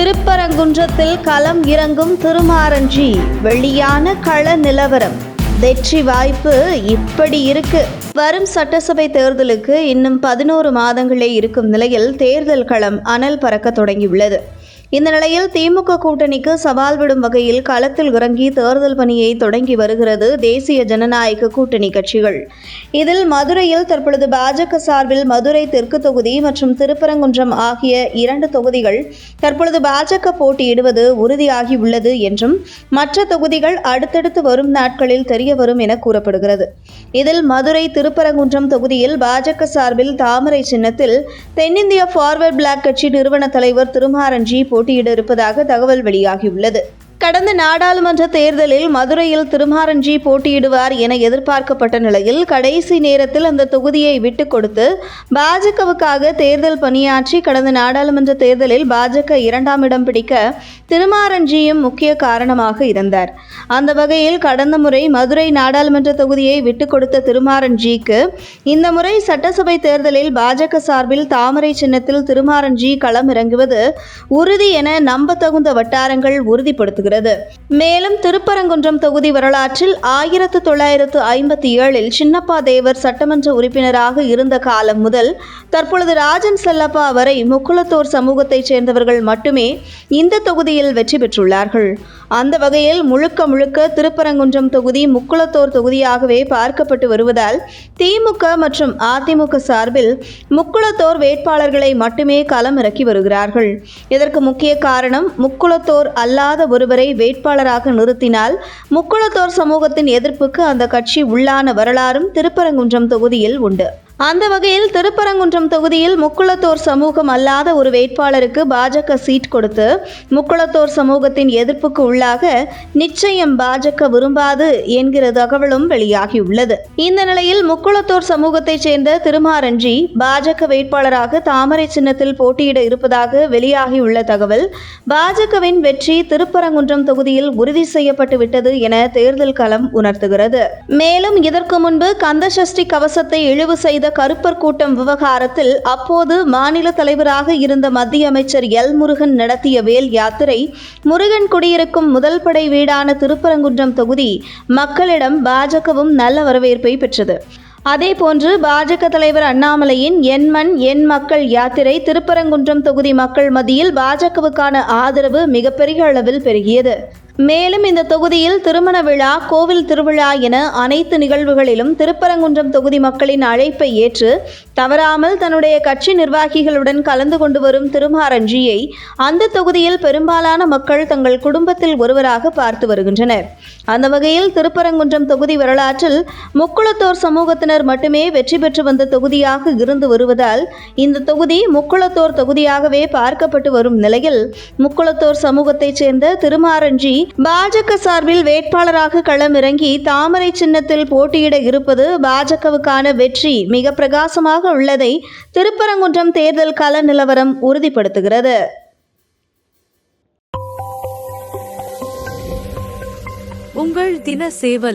திருப்பரங்குன்றத்தில் களம் இறங்கும் திருமாரஞ்சி வெளியான கள நிலவரம். வெற்றி வாய்ப்பு இப்படி இருக்கு. வரும் சட்டசபை தேர்தலுக்கு இன்னும் பதினோரு மாதங்களே இருக்கும் நிலையில் தேர்தல் களம் அனல் பறக்க தொடங்கியுள்ளது. இந்த நிலையில் திமுக கூட்டணிக்கு சவால் விடும் வகையில் களத்தில் இறங்கி தேர்தல் பணியை தொடங்கி வருகிறது தேசிய ஜனநாயக கூட்டணி கட்சிகள். இதில் மதுரையில் தற்பொழுது பாஜக சார்பில் மதுரை தெற்கு தொகுதி மற்றும் திருப்பரங்குன்றம் ஆகிய இரண்டு தொகுதிகள் தற்பொழுது பாஜக போட்டியிடுவது உறுதியாகி உள்ளது என்றும் மற்ற தொகுதிகள் அடுத்தடுத்து வரும் நாட்களில் தெரிய வரும் என கூறப்படுகிறது. இதில் மதுரை திருப்பரங்குன்றம் தொகுதியில் பாஜக சார்பில் தாமரை சின்னத்தில் தென்னிந்திய ஃபார்வர்ட் பிளாக் கட்சி நிறுவன தலைவர் திருமாரஞ்சி போட்டியிட இருப்பதாக தகவல் வெளியாகியுள்ளது. கடந்த நாடாளுமன்ற தேர்தலில் மதுரையில் திருமாரஞ்சி போட்டியிடுவார் என எதிர்பார்க்கப்பட்ட நிலையில் கடைசி நேரத்தில் அந்த தொகுதியை விட்டுக் கொடுத்து பாஜகவுக்காக தேர்தல் பணியாற்றி கடந்த நாடாளுமன்ற தேர்தலில் பாஜக இரண்டாம் இடம் பிடிக்க திருமாரஞ்சியும் முக்கிய காரணமாக இருந்தார். அந்த வகையில் கடந்த முறை மதுரை நாடாளுமன்ற தொகுதியை விட்டுக் கொடுத்த திருமாரஞ்சிக்கு இந்த முறை சட்டசபை தேர்தலில் பாஜக சார்பில் தாமரை சின்னத்தில் திருமாரஞ்சி களம் இறங்குவது உறுதி என நம்பத்தகுந்த வட்டாரங்கள் உறுதிப்படுத்துகிறது. வருகிறது மேலும் திருப்பரங்குன்றம் தொகுதி வரலாற்றில் ஆயிரத்து தொள்ளாயிரத்து ஐம்பத்தி ஏழில் சின்னப்பா தேவர் சட்டமன்ற உறுப்பினராக இருந்த காலம் முதல் தற்பொழுது ராஜன் செல்லப்பா வரை முக்குளத்தோர் சமூகத்தைச் சேர்ந்தவர்கள் மட்டுமே இந்த தொகுதியில் வெற்றி பெற்றுள்ளார்கள். அந்த வகையில் முழுக்க முழுக்க திருப்பரங்குன்றம் தொகுதி முக்குளத்தோர் தொகுதியாகவே பார்க்கப்பட்டு வருவதால் திமுக மற்றும் அதிமுக சார்பில் முக்குளத்தோர் வேட்பாளர்களை மட்டுமே களம் இறக்கி வருகிறார்கள். இதற்கு முக்கிய காரணம் முக்குளத்தோர் அல்லாத ஒருவரை வேட்பாளராக நிறுத்தினால் முக்குளத்தோர் சமூகத்தின் எதிர்ப்புக்கு அந்த கட்சி உள்ளான வரலாறும் திருப்பரங்குன்றம் தொகுதியில் உண்டு. அந்த வகையில் திருப்பரங்குன்றம் தொகுதியில் முக்குளத்தோர் சமூகம் அல்லாத ஒரு வேட்பாளருக்கு பாஜக சீட் கொடுத்து முக்குளத்தோர் சமூகத்தின் எதிர்ப்புக்கு உள்ளாக நிச்சயம் பாஜக விரும்பாது என்கிற தகவலும் வெளியாகியுள்ளது. இந்த நிலையில் முக்குளத்தோர் சமூகத்தைச் சேர்ந்த திருமாரஞ்சி பாஜக வேட்பாளராக தாமரை சின்னத்தில் போட்டியிட இருப்பதாக வெளியாகியுள்ள தகவல் பாஜகவின் வெற்றி திருப்பரங்குன்றம் தொகுதியில் உறுதி செய்யப்பட்டு விட்டது என தேர்தல் களம் உணர்த்துகிறது. மேலும் இதற்கு முன்பு கந்தசஷ்டி கவசத்தை இழிவு செய்த கருப்பர் கூட்டம் விவகாரத்தில் அப்போது மாநில தலைவராக இருந்த மத்திய அமைச்சர் எல் முருகன் நடத்திய வேல் யாத்திரை முருகன் குடியிருக்கும் முதல் படை வீடான திருப்பரங்குன்றம் தொகுதி மக்களிடம் பாஜகவும் நல்ல வரவேற்பை பெற்றது. அதேபோன்று பாஜக தலைவர் அண்ணாமலையின் என் மண் என் மக்கள் யாத்திரை திருப்பரங்குன்றம் தொகுதி மக்கள் மத்தியில் பாஜகவுக்கான ஆதரவு மிகப்பெரிய அளவில் பெருகியது. மேலும் இந்த தொகுதியில் திருமண விழா கோவில் திருவிழா என அனைத்து நிகழ்வுகளிலும் திருப்பரங்குன்றம் தொகுதி மக்களின் அழைப்பை ஏற்று தவறாமல் தன்னுடைய கட்சி நிர்வாகிகளுடன் கலந்து கொண்டு வரும் திருமாரஞ்சியை அந்த தொகுதியில் பெரும்பாலான மக்கள் தங்கள் குடும்பத்தில் ஒருவராக பார்த்து வருகின்றனர். அந்த வகையில் திருப்பரங்குன்றம் தொகுதி வரலாற்றில் முக்குளத்தோர் சமூகத்தினர் மட்டுமே வெற்றி பெற்று வந்த தொகுதியாக இருந்து வருவதால் இந்த தொகுதி முக்குளத்தோர் தொகுதியாகவே பார்க்கப்பட்டு வரும் நிலையில் முக்குளத்தோர் சமூகத்தைச் சேர்ந்த திருமாரஞ்சி பாஜக சார்பில் வேட்பாளராக களமிறங்கி தாமரை சின்னத்தில் போட்டியிட இருப்பது பாஜகவுக்கான வெற்றி மிக பிரகாசமாக உள்ளதை திருப்பரங்குன்றம் தேர்தல் கள நிலவரம் உறுதிப்படுத்துகிறது. உங்கள் தின சேவல்